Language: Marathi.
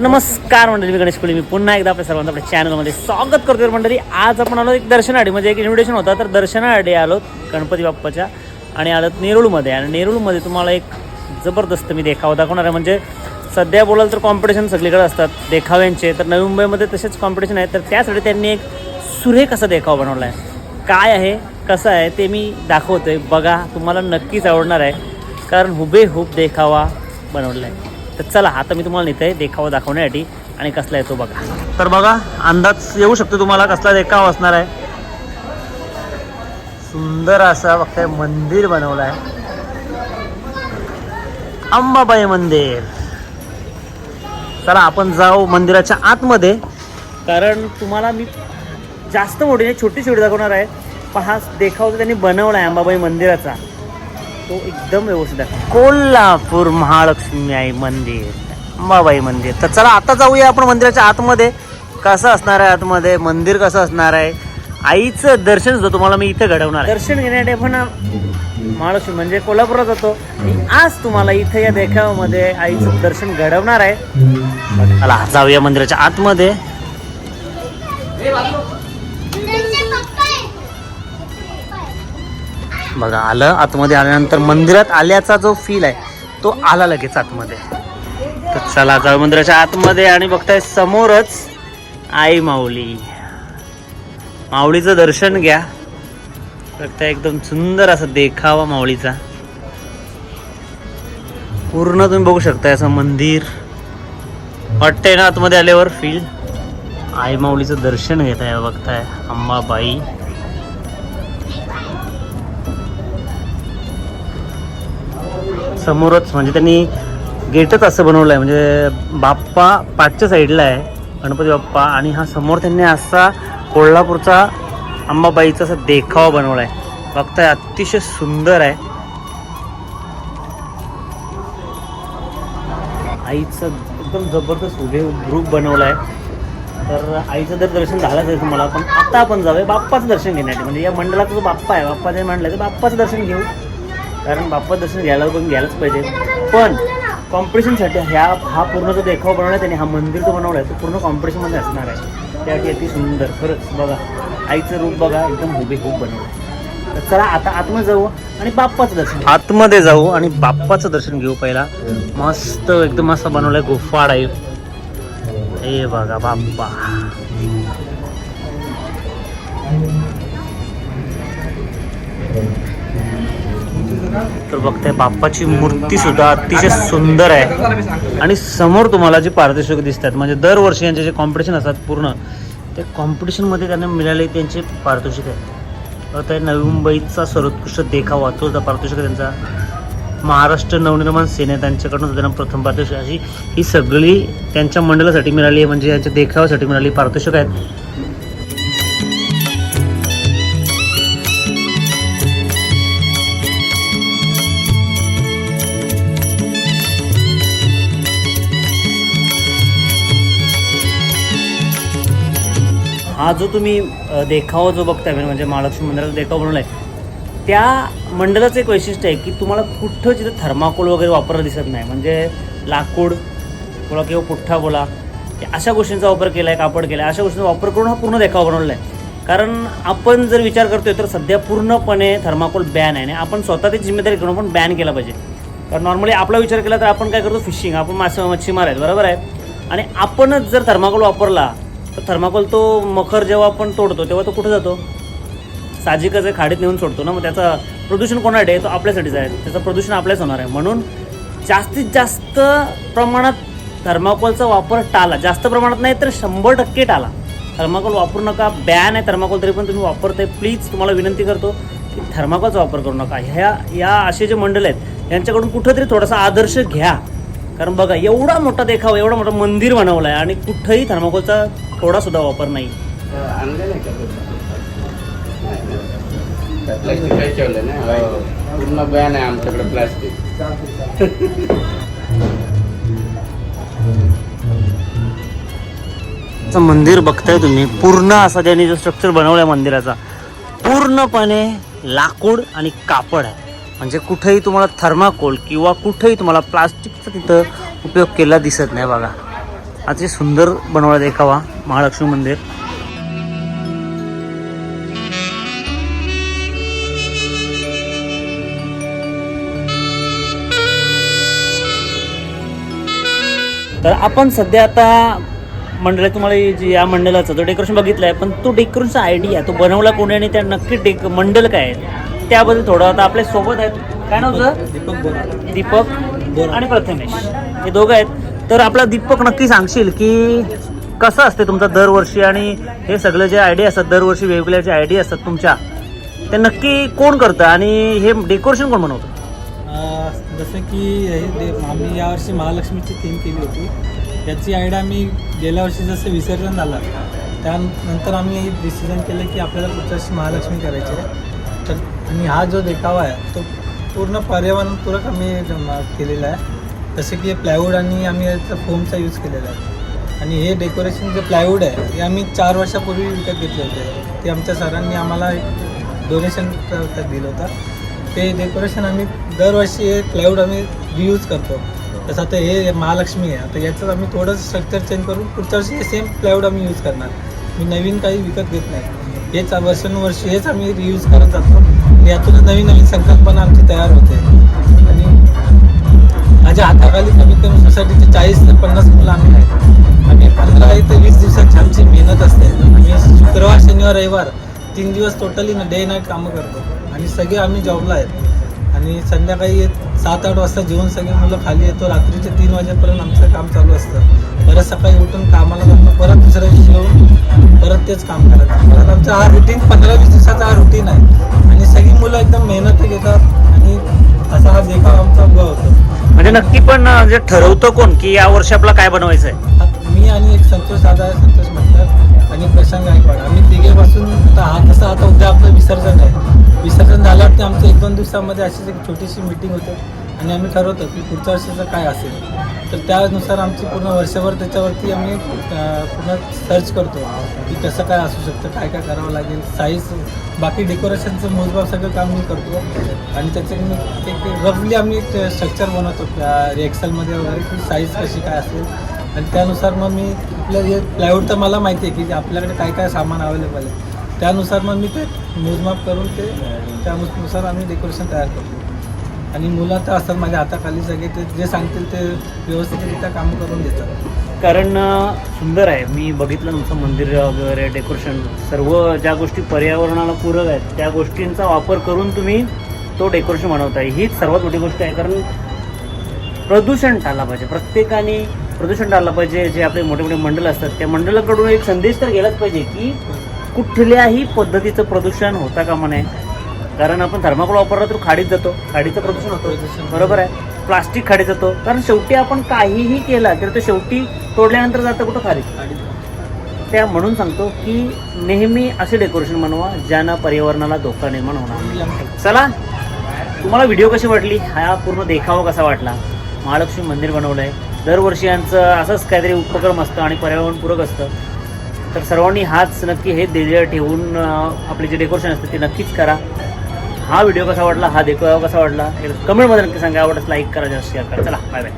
तर नमस्कार मंडळी मी गणेश कोळी मी पुन्हा एकदा आपल्या सर्वांचं आपल्या चॅनलमध्ये स्वागत करतोय मंडळी. आज आपण आलो एक दर्शनासाठी म्हणजे एक इन्व्हिटेशन होता. तर दर्शनासाठी आलो गणपती बाप्पाच्या आणि आलो नेरुळमध्ये. आणि नेरुळमध्ये तुम्हाला एक जबरदस्त मी देखावा दाखवणार आहे. म्हणजे सध्या बोलाल तर कॉम्पिटिशन सगळीकडे असतात देखाव्यांचे. तर नवी मुंबईमध्ये तसेच कॉम्पिटिशन आहे तर त्यासाठी त्यांनी एक सुरेख असा देखावा बनवला आहे काय आहे कसं आहे ते मी दाखवतोय. बघा तुम्हाला नक्कीच आवडणार आहे. कारण हुबेहूब देखावा बनवला आहे तर चला आता मी तुम्हाला नेते देखावा दाखवण्यासाठी. आणि कसला आहे तो बघा. तर बघा अंदाज येऊ शकतो तुम्हाला कसला देखावा असणार आहे. सुंदर असा बघताय मंदिर बनवलं आहे अंबाबाई मंदिर. चला आपण जाऊ मंदिराच्या आतमध्ये. कारण तुम्हाला मी जास्त मोठी नाही छोटी छोटी दाखवणार आहे पण हा देखावा त्यांनी बनवला आहे अंबाबाई मंदिराचा तो एकदम व्यवस्थित आहे. कोल्हापूर महालक्ष्मी आई मंदिर. अंबाबाई मंदिर. तर चला आता जाऊया आपण मंदिराच्या आतमध्ये. कसं असणार आहे आतमध्ये? मंदिर कसं असणार आहे? आईचं दर्शन सुद्धा तुम्हाला मी इथे घडवणार आहे. दर्शन घेण्यासाठी पण महालक्ष्मी म्हणजे कोल्हापुरात जातो. आणि आज तुम्हाला इथे या देखाव्यामध्ये आईचं दर्शन घडवणार आहे. चला जाऊया मंदिराच्या आतमध्ये. बघा आलं आतमध्ये आल्यानंतर मंदिरात आल्याचा जो फील आहे तो आला लगेच आतमध्ये. तर चला जाऊ मंदिराच्या आतमध्ये आणि बघताय समोरच आई माऊली. माऊलीचं दर्शन घ्या. बघताय एकदम सुंदर असा देखावा माऊलीचा. पूर्ण तुम्ही बघू शकताय असं मंदिर. वाटतंय ना आतमध्ये आल्यावर फील आई माऊलीचं दर्शन घेत आहे बघताय. अंबाबाई. समोरच म्हणजे त्यांनी गेटच असं बनवलं आहे म्हणजे बाप्पा पाठच्या साईडला आहे गणपती बाप्पा. आणि हा समोर त्यांनी असा कोल्हापूरचा अंबाबाईचा असा देखावा बनवला आहे बघताय अतिशय सुंदर आहे. आईचं एकदम जबरदस्त उभे ग्रुप बनवला आहे तर आईचं जर दर्शन झालं तरी तुम्हाला पण आता आपण जाऊया बाप्पाचं दर्शन घेण्यासाठी. म्हणजे या मंडळाचा जो बाप्पा आहे बाप्पा जे म्हणलं ते बाप्पाचं दर्शन घेऊ. कारण बाप्पा दर्शन घ्यायला पण घ्यायलाच पाहिजे. पण कॉम्पिटिशनसाठी ह्या हा पूर्ण जो देखावा बनवला आहे त्यांनी हा मंदिर जो बनवला आहे तो पूर्ण कॉम्पिटिशनमध्ये असणार आहे. त्यासाठी अति सुंदर खरंच बघा. आईचं रूप बघा एकदम हुबेहूब बनवलं. आहे. तर चला आता आतमध्ये जाऊ आणि बाप्पाचं दर्शन आतमध्ये जाऊ आणि बाप्पाचं दर्शन घेऊ पहिला. मस्त एकदम असं बनवलंय गुफा आहे. हे बघा बाप्पा. तर बघताय बाप्पाची मूर्ती सुद्धा अतिशय सुंदर आहे. आणि समोर तुम्हाला जे पारितोषिक दिसतात म्हणजे दरवर्षी यांचे जे कॉम्पिटिशन असतात पूर्ण त्या कॉम्पिटिशनमध्ये त्यांना मिळाले त्यांचे पारितोषिक आहे तर नवी मुंबईचा सर्वोत्कृष्ट देखावा तो जो पारितोषिक त्यांचा. महाराष्ट्र नवनिर्माण सेने त्यांच्याकडून त्यांना प्रथम पारितोषिक अशी ही सगळी त्यांच्या मंडळासाठी मिळाली आहे म्हणजे यांच्या देखाव्यासाठी मिळाली पारितोषिक आहेत. हा जो तुम्ही देखावा जो बघताय म्हणजे, म्हणजे महालक्ष्मी मंदिराचा देखावा बनवलाय त्या मंडळाचं एक वैशिष्ट्य आहे की तुम्हाला कुठं तिथं थर्माकोल वगैरे वापरला दिसत नाही म्हणजे लाकूड बोला किंवा पुठ्ठा बोला अशा गोष्टींचा वापर केला आहे कापड केला आहे अशा गोष्टींचा वापर करून हा पूर्ण देखावा बनवला आहे. कारण आपण जर विचार करतोय तर सध्या पूर्णपणे थर्माकोल बॅन आहे आणि आपण स्वतःची जिम्मेदारी घेऊन पण बॅन केला पाहिजे. कारण नॉर्मली आपला विचार केला तर आपण काय करतो फिशिंग आपण मासे मच्छीमार आहेत बरोबर आहे? आणि आपणच जर थर्माकोल वापरला थर्माकोल तो मखर जेव्हा आपण तोडतो तेव्हा तो कुठे जातो? साहजिकच आहे खाडीत नेऊन सोडतो ना मग त्याचं प्रदूषण कोणासाठी आहे? तो आपल्यासाठीच आहे. त्याचं प्रदूषण आपल्याच होणार आहे. म्हणून जास्तीत जास्त प्रमाणात थर्माकोलचा वापर टाला. जास्त प्रमाणात नाही तर शंभर टक्के टाला. थर्माकोल वापरू नका बॅन आहे थर्माकोल तरी पण तुम्ही वापरताय. प्लीज तुम्हाला विनंती करतो की थर्माकोलचा वापर करू नका. ह्या या असे जे मंडळ आहेत यांच्याकडून कुठंतरी थोडासा आदर्श घ्या. कारण बघा एवढा मोठा देखावा एवढा मोठं मंदिर बनवलं आहे आणि कुठंही थर्माकोलचा थोडा सुद्धा वापर नाही. हो. प्लास्टिक काही ठेवलं पूर्ण बॅन आहे आमच्याकडे प्लास्टिक मंदिर बघताय तुम्ही. पूर्ण असा त्यांनी जो स्ट्रक्चर बनवलाय मंदिराचा पूर्णपणे लाकूड आणि कापड आहे. म्हणजे कुठेही तुम्हाला थर्माकोल किंवा कुठेही तुम्हाला प्लास्टिकचा तिथं उपयोग केला दिसत नाही बघा. अतिशय सुंदर बनवला देखावा महालक्ष्मी मंदिर. तर आपण सध्या आता मंडळ तुम्हाला जे या मंडळाचं जो डेकोरेशन बघितलं आहे पण तो डेकोरेशनचा आयडिया तो बनवला कोणी आणि त्या नक्की डेक मंडळ काय आहे? त्याबद्दल थोडं आता आपल्यासोबत आहेत. काय नाव तुझं? दीपक बोरा दीपक आणि प्रथमेश. हे दोघं आहेत. तर आपला दीपक नक्की सांगशील की कसं असते तुमचा दरवर्षी आणि हे सगळे जे आयडिया असतात दरवर्षी वेगवेगळ्या जे आयडिया असतात तुमच्या ते नक्की कोण करतं आणि हे डेकोरेशन कोण बनवतं? जसं की हे आम्ही यावर्षी महालक्ष्मीची थीम केली होती. याची आयडिया आम्ही गेल्या वर्षी जसं विसर्जन झालं त्यानंतर आम्ही डिसिजन केलं की आपल्याला पुढच्या वर्षी महालक्ष्मी करायची आहे. तर आणि हा जो देखावा आहे तो पूर्ण पर्यावरणपूरक आम्ही केलेला आहे. जसे की प्लायवूड आणि आम्ही याचा फोमचा यूज केलेला आहे. आणि हे डेकोरेशन जे प्लायवूड आहे हे आम्ही चार वर्षापूर्वी विकत घेतले होते. ते आमच्या सरांनी आम्हाला डोनेशन दिलं होतं. ते डेकोरेशन आम्ही दरवर्षी हे प्लायवूड आम्ही रियूज करतो. तसं आता हे महालक्ष्मी आहे. आता याचं आम्ही थोडं स्ट्रक्चर चेंज करून पुढच्या वर्षी हे सेम प्लायवूड आम्ही यूज करणार. मी नवीन काही विकत घेत नाही. हेच वर्षानुवर्ष हेच आम्ही रियूज करत जातो. यातून नवीन नवीन संकल्पना आमची तयार होते. आणि माझ्या हाताखाली कमीत कमी सोसायटीचे चाळीस ते पन्नास मुलं आम्ही आहेत. आणि पंधरा ते वीस दिवसाची आमची मेहनत असते. आम्ही शुक्रवार शनिवार रविवार तीन दिवस टोटली डे नाईट कामं करतो. आणि सगळे आम्ही जॉबला आहेत. आणि संध्याकाळी सात आठ वाजता जेवून सगळे मुलं खाली येतो. रात्रीचे तीन वाजेपर्यंत आमचं काम चालू असतं. परत सकाळी उठून कामाला जातो परत दुसऱ्या दिवशी येऊन परत तेच काम करायचं. परत आमचा हा रुटीन पंधरा वीस दिवसाचा हा रुटीन आहे. आणि सगळी मुलं एकदम मेहनत घेतात आणि असा हा देखावा आमचा उभा होतो. म्हणजे नक्की पण जे ठरवतं कोण की या वर्षी आपला काय बनवायचं आहे मी आणि एक संतोष दादा संतोष म्हणतात आणि प्रशांत गायकवाड. आम्ही तिघेपासून आता हा कसं आता उद्या आपलं विसर्जन आहे. होते आमचं एक दोन दिवसामध्ये अशीच एक छोटीशी मिटिंग होते. आणि आम्ही ठरवतो की पुढच्या वर्षाचं काय असेल. तर त्यानुसार आमची पूर्ण वर्षभर त्याच्यावरती आम्ही पूर्ण सर्च करतो की कसं काय असू शकतं काय काय करावं लागेल. साईज बाकी डेकोरेशनचं मोजमाप सगळं काम मी करतो. आणि त्याचे मी एक रफली आम्ही एक स्ट्रक्चर बनवतो एक्सेलमध्ये वगैरे की साईज कशी काय असेल. आणि त्यानुसार मग मी आपलं हे प्लायवूड तर मला माहिती आहे की आपल्याकडे काय काय सामान अवेलेबल आहे. त्यानुसार मग मी ते मोजमाप करून ते त्यानुसार आम्ही डेकोरेशन तयार करतो. आणि मुलं तर असतात माझ्या हाताखाली सगळे ते जे सांगतील ते व्यवस्थितरित्या काम करून देतात. कारण सुंदर आहे. मी बघितलं तुमचं मंदिर वगैरे डेकोरेशन सर्व ज्या गोष्टी पर्यावरणाला पूरक आहेत त्या गोष्टींचा वापर करून तुम्ही तो डेकोरेशन बनवताय. हीच सर्वात मोठी गोष्ट आहे. कारण प्रदूषण टाळला पाहिजे. प्रत्येकाने प्रदूषण टाळलं पाहिजे. जे आपले मोठे मोठे मंडळ असतात त्या मंडळाकडून एक संदेश तर गेलाच पाहिजे की कुठल्याही पद्धतीचं प्रदूषण होता कामा नये. कारण आपण थर्माकोल वापरला तर खाडीत जातो. खाडीचं प्रदूषण होतं. बरोबर आहे? प्लास्टिक खाडीत जातो. कारण शेवटी आपण काहीही केला तर ते शेवटी तोडल्यानंतर जातं कुठं खाडीत त्या म्हणून सांगतो की नेहमी असे डेकोरेशन बनवा ज्यानं पर्यावरणाला धोका निर्माण होणार चला तुम्हाला व्हिडिओ कशी वाटली? हा पूर्ण देखावा कसा वाटला? महालक्ष्मी मंदिर बनवलं आहे दरवर्षी यांचं असंच काहीतरी उपक्रम असतं आणि पर्यावरणपूरक असतं. तर सर्वांनी हाच नक्की हे ध्येय ठेवून आपले जे डेकोरेशन असतं ते नक्कीच करा. हा व्हिडिओ कसा वाटला? हा देखो कसा वाटला? कमेंटमध्ये नक्की सांगा. आवडत लाईक करा जास्त शेअर करा. चला बाय बाय